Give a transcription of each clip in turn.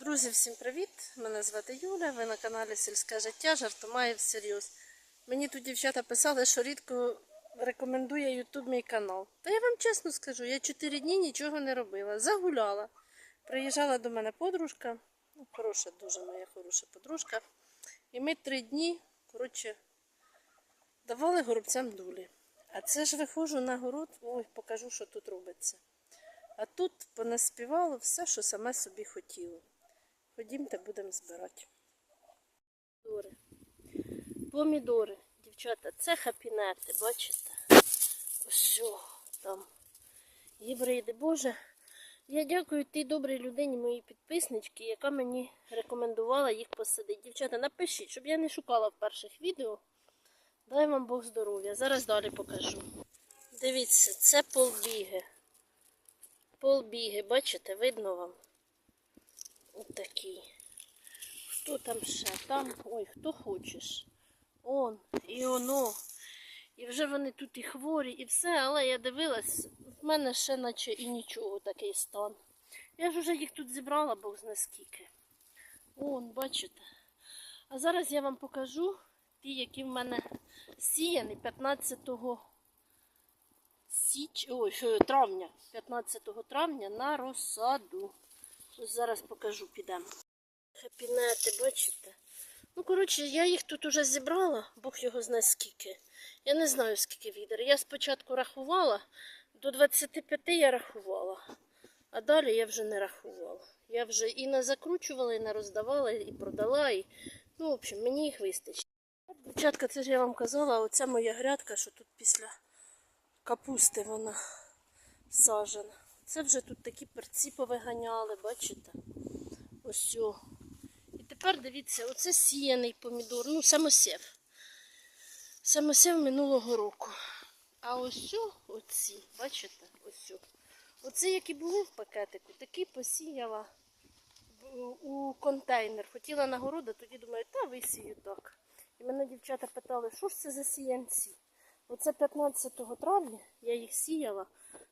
Друзі, всім привіт! Мене звати Юля. Ви на каналі Сільське життя жартомає всерйоз. Мені тут дівчата писали, що рідко рекомендує YouTube мій канал. Та я вам чесно скажу, я 4 дні нічого не робила. Загуляла. Приїжджала до мене подружка, ну, хороша, дуже моя хороша подружка. І ми три дні, коротше, давали горобцям дулі. А це ж виходжу на город, ой, покажу, що тут робиться. А тут понаспівало все, що саме собі хотіло. Ходімте, будемо збирати. Помідори. Помідори, дівчата, це хапінети, бачите? Ось там. Єврейди, Боже. Я дякую тій добрій людині, моїй підписничці, яка мені рекомендувала їх посадити. Дівчата, напишіть, щоб я не шукала в перших відео. Дай вам Бог здоров'я. Зараз далі покажу. Дивіться, це полбіги. Полбіги, бачите, видно вам? Отакий. Хто там ще? Там, ой, хто хочеш. Он, і оно. І вже вони тут і хворі, і все, але я дивилась, в мене ще наче і нічого такий стан. Я ж вже їх тут зібрала, Бог зна скільки. Он, бачите. А зараз я вам покажу ті, які в мене сіяні 15 січ... Ой, травня. 15 травня на розсаду. Зараз покажу, підемо. Хапінети, бачите? Ну, коротше, я їх тут уже зібрала, Бог його знає скільки. Я не знаю, скільки відер. Я спочатку рахувала, до 25 я рахувала, а далі я вже не рахувала. Я вже і не закручувала, і не роздавала, і продала, і ну, в общем, мені їх вистачить. Дівчатка, це ж я вам казала, оця моя грядка, що тут після капусти вона сажена. Це вже тут такі перці повиганяли, бачите? Ось. о. І тепер дивіться, оце сіяний помідор, ну, самосів. Самосів минулого року. А ось о, оці, бачите, ось. о. Оце, які були в пакетику, такі посіяла у контейнер. Хотіла на город, тоді думаю, та висію так. І мене дівчата питали, що ж це за сіянці? Оце 15 травня я їх сіяла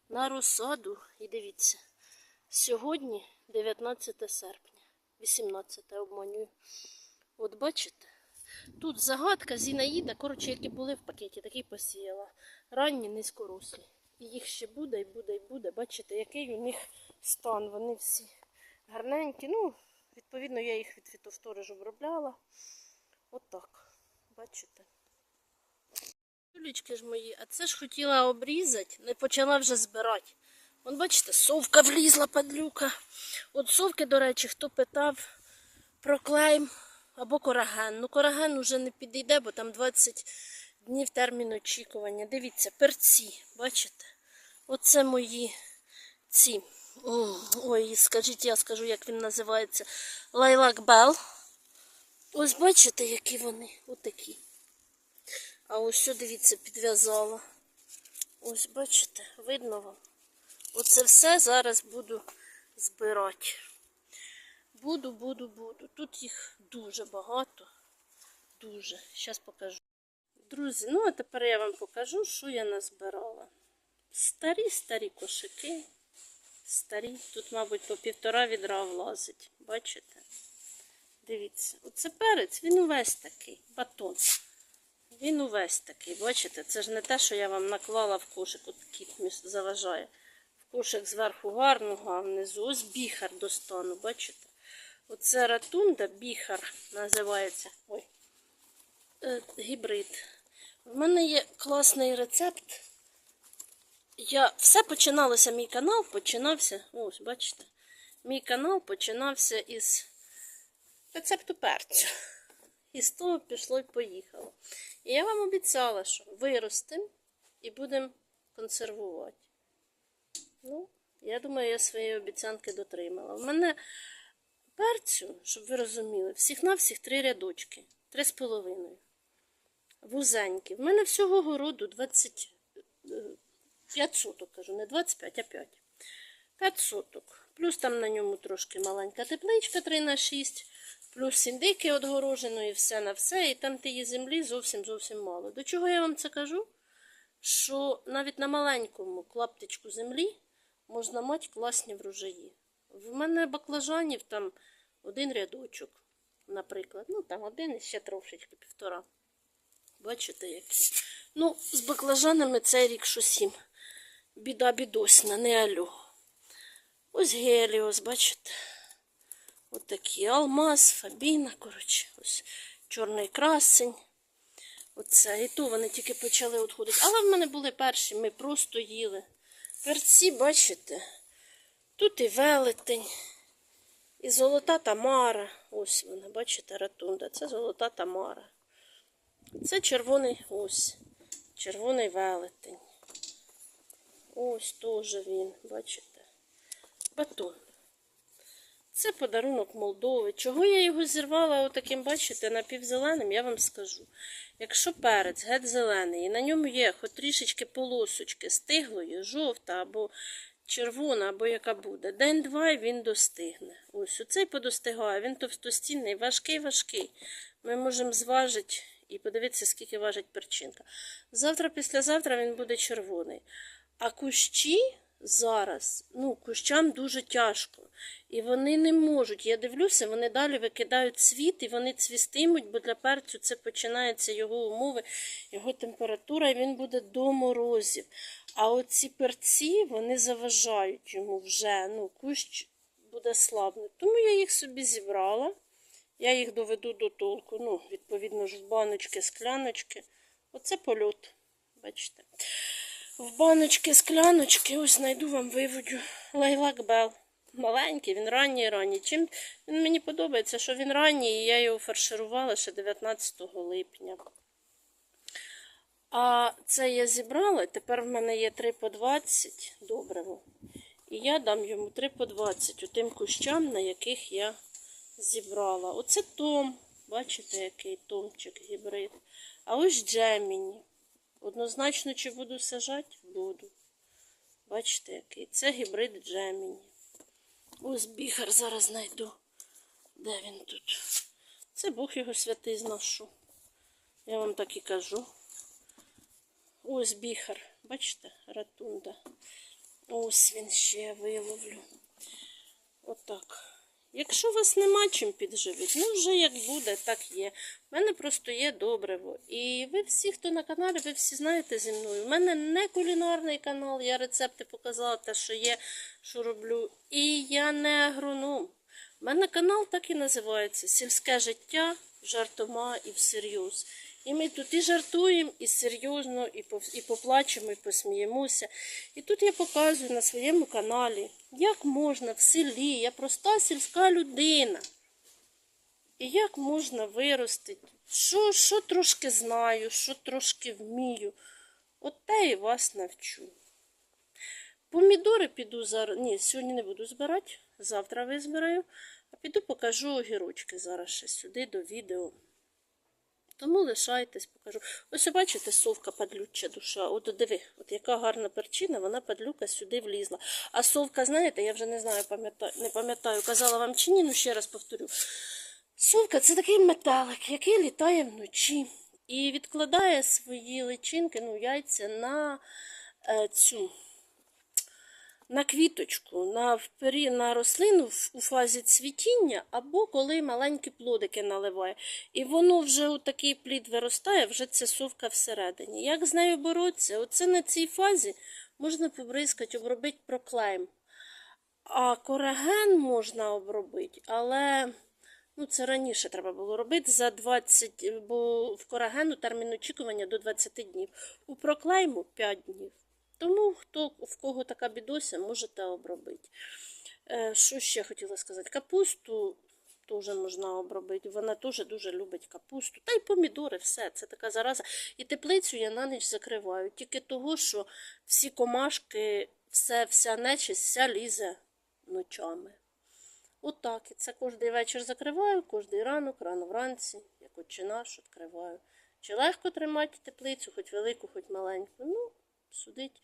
на розсаду. І дивіться, сьогодні 19 серпня, 18 обманюю. От бачите, тут загадка Зінаїда, коротше, які були в пакеті, такі посіяла. Ранні, низькорослі. І їх ще буде, і буде, і буде. Бачите, який у них стан. Вони всі гарненькі. Ну, відповідно, я їх від фітофторижу обробляла. Отак. Бачите? Юлічки ж мої, а це ж хотіла обрізати, не почала вже збирати. Вон, бачите, совка влізла, падлюка. От совки, до речі, хто питав про клейм або кораген. Ну, кораген уже не підійде, бо там 20 днів термін очікування. Дивіться, перці, бачите? Оце мої ці. Ой, скажіть, я скажу, як він називається. Лайлак Бел. Ось бачите, які вони? Отакі. А ось дивіться, підв'язала. Ось бачите, видно вам. Оце все зараз буду збирати. Буду, буду, буду. Тут їх дуже багато. Дуже. Зараз покажу. Друзі, ну а тепер я вам покажу, що я назбирала. Старі, старі кошики. Старі. Тут, мабуть, по півтора відра влазить. Бачите? Дивіться, оце перець, він увесь такий, батон. Він увесь такий, бачите, це ж не те, що я вам наклала в кошик, от кіт заважає. В кошик зверху гарно, а внизу ось біхар достану, бачите? Оце ратунда, біхар називається. Ой, е, гібрид. В мене є класний рецепт. Я все починалося, мій канал починався. Ось, бачите, мій канал починався із рецепту перцю. І з того пішло і поїхало. І я вам обіцяла, що виростемо і будемо консервувати. Ну, я думаю, я свої обіцянки дотримала. У мене перцю, щоб ви розуміли, всіх на всіх три рядочки, три з половиною. Вузенькі. В мене всього городу 25 соток, кажу, не 25, а 5. 5 соток. Плюс там на ньому трошки маленька тепличка 3 на 6, плюс індики отгорожено і все на все. І там тієї землі зовсім зовсім мало. До чого я вам це кажу? Що навіть на маленькому клаптичку землі можна мати класні врожаї. В мене баклажанів там один рядочок, наприклад. Ну, там один і ще трошечки, півтора. Бачите, які. Ну, з баклажанами цей рік щось їм. Біда бідосна, не алю. Ось геліос, бачите. Ось такі. Алмаз, фабіна, коротше, ось чорний красень. Оце. І то вони тільки почали відходити. Але в мене були перші, ми просто їли. Перці, бачите, тут і велетень, і золота тамара. Ось вона, бачите, ратунда. Це золота тамара. Це червоний ось. Червоний велетень. Ось теж він, бачите. Батон. Це подарунок Молдови. Чого я його зірвала отаким, бачите, напівзеленим, я вам скажу. Якщо перець геть зелений, і на ньому є хоч трішечки полосочки стиглої, жовта або червона, або яка буде, день-два і він достигне. Ось оцей подостигає, він товстостінний, важкий, важкий. Ми можемо зважити і подивитися, скільки важить перчинка. Завтра, післязавтра він буде червоний. А кущі зараз, ну, кущам дуже тяжко. І вони не можуть. Я дивлюся, вони далі викидають цвіт і вони цвістимуть, бо для перцю це починається його умови, його температура, і він буде до морозів. А оці перці вони заважають йому вже. Ну, кущ буде слабнути. Тому я їх собі зібрала. Я їх доведу до толку. Ну, відповідно ж, в баночки, скляночки. Оце польот. Бачите. В баночки, скляночки, ось знайду вам виводю. Лайлак Бел. Маленький, він ранній ранній. Чим він мені подобається, що він ранній, і я його фарширувала ще 19 липня. А це я зібрала, тепер в мене є 3 по 20 добриво. І я дам йому 3 по 20 у тим кущам, на яких я зібрала. Оце Том. Бачите, який томчик гібрид. А ось Джеміні. Однозначно, чи буду сажати? Буду. Бачите, який. Це гібрид Джеміні. Ось біхар зараз знайду. Де він тут? Це Бог його святий зношу. Я вам так і кажу. Ось біхар. Бачите, ратунда. Ось він ще я виловлю. Отак. Якщо вас нема чим підживити, ну вже як буде, так є. У мене просто є добриво. І ви всі, хто на каналі, ви всі знаєте зі мною. У мене не кулінарний канал, я рецепти показала, те, що є, що роблю. І я не агроном. У мене канал так і називається Сільське життя жартома і всерйоз. І ми тут і жартуємо, і серйозно, і, поплачемо, і посміємося. І тут я показую на своєму каналі, як можна в селі, я проста сільська людина. І як можна виростити, що, що трошки знаю, що трошки вмію. От те і вас навчу. Помідори піду зараз. Ні, сьогодні не буду збирати, завтра визбираю. А піду покажу огірочки зараз ще сюди до відео. Тому лишайтесь, покажу. Ось бачите, совка падлюча душа. От диви, от яка гарна перчина, вона падлюка сюди влізла. А совка, знаєте, я вже не знаю, пам'ятаю, не пам'ятаю, казала вам чи ні, ну ще раз повторю. Совка це такий метелик, який літає вночі і відкладає свої личинки, ну, яйця на е, цю на квіточку, на, на рослину у фазі цвітіння, або коли маленькі плодики наливає. І воно вже у такий плід виростає, вже ця совка всередині. Як з нею боротися? Оце на цій фазі можна побризкати, обробити проклейм. А кораген можна обробити, але ну, це раніше треба було робити за 20, бо в корагену термін очікування до 20 днів. У проклейму 5 днів. Тому хто в кого така бідося, можете обробити. Е, що ще хотіла сказати? Капусту теж можна обробити. Вона теж дуже любить капусту. Та й помідори, все. Це така зараза. І теплицю я на ніч закриваю. Тільки того, що всі комашки, все, вся нечисть, вся лізе ночами. Отак. І це кожен вечір закриваю, кожен ранок, рано вранці, як отче наш, відкриваю. Чи легко тримати теплицю, хоч велику, хоч маленьку. Ну, судить.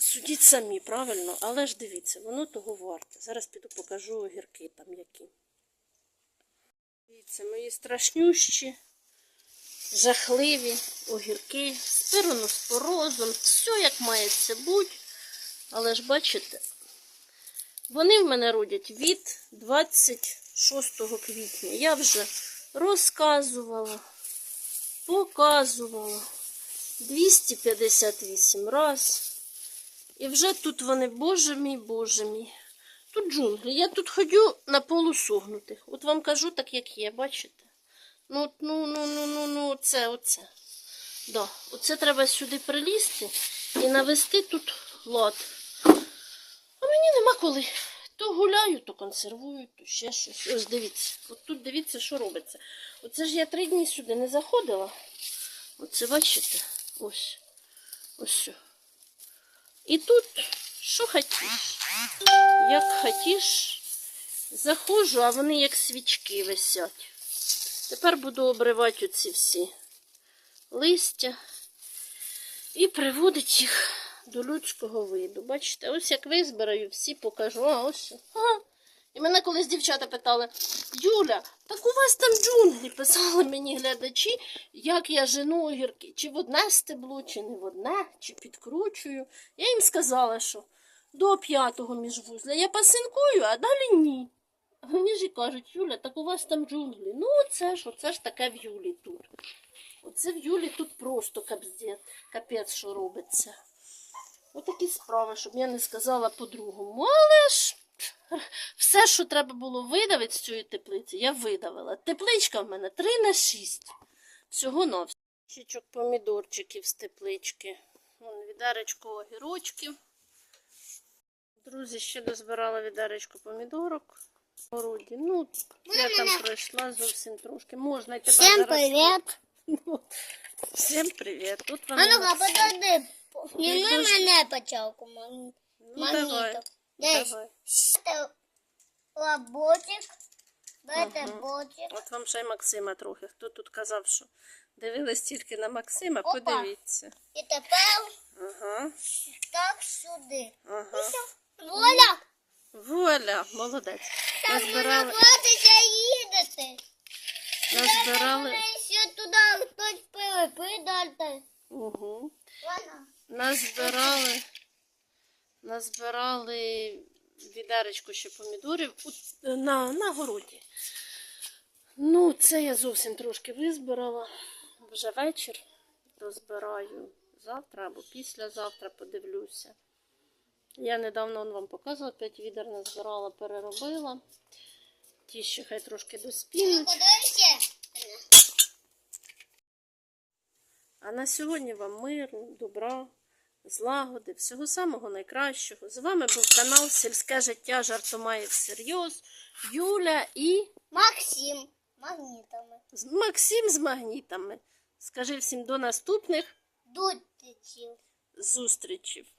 Судіть самі, правильно, але ж дивіться, воно того варте. Зараз піду покажу огірки там які. Дивіться, мої страшнющі, жахливі огірки з пироноспорозом, все як має це бути. Але ж бачите, вони в мене родять від 6 квітня. Я вже розказувала, показувала 258 раз. І вже тут вони, боже мій, боже мій. Тут джунглі. Я тут ходю на полусогнутих. От вам кажу так, як є, бачите? Ну, ну, ну, ну, ну, ну, оце, оце. Да, оце треба сюди прилізти і навести тут лад. А мені нема коли. То гуляю, то консервую, то ще щось. Ось дивіться. От тут дивіться, що робиться. Оце ж я три дні сюди не заходила. Оце бачите? Ось. Ось. що. І тут, що хотіш. Як хотіш, заходжу, а вони як свічки висять. Тепер буду обривати оці всі листя і приводить їх до людського виду. Бачите, ось як визбираю, всі покажу. А ось. Ага. І мене колись дівчата питали: Юля, так у вас там джунглі писали мені глядачі, як я жену огірки, чи в одне стебло, чи не в одне, чи підкручую. Я їм сказала, що до п'ятого міжвузля я пасинкую, а далі ні. Вони ж і кажуть, Юля, так у вас там джунглі. Ну, оце ж, оце ж таке в Юлі тут. Оце в Юлі тут просто капець, що робиться. Отакі справи, щоб я не сказала по-другому. Але ж все, що треба було видавити з цієї теплиці, я видавила. Тепличка в мене 3 на 6. Всього на Чічок помідорчиків з теплички. Вон відеречко огірочків. Друзі, ще дозбирала відеречко помідорок. Городі. Ну, я там пройшла зовсім трошки. Можна й тебе Всем зараз- привет. Ну, Всім привіт. Тут А ну-ка, подожди. Зніми мене почалку Ну, давай. Магнітом. Десь давай. Ага. ботик. От вам ще й Максима трохи. Хто тут казав, що дивились тільки на Максима, Опа. подивіться. І тепер Ага, так сюди. ага. Воля! Вуаля, молодець. Назбирали, намагатися їдати. назбирали. Ще туди хтось перепидати. Угу. Вона. Назбирали, назбирали відеречко ще помідорів на, на городі. Ну, це я зовсім трошки визбирала. Вже вечір розбираю завтра або післязавтра подивлюся. Я недавно вам показувала, 5 відер назбирала, переробила. Ті ще хай трошки доспінуть. А на сьогодні вам миру, добра, злагоди, всього самого найкращого. З вами був канал Сільське життя жартомає всерйоз. Юля і Максим. Магнітами. Максим з магнітами. Скажи всім до наступних До зустрічей.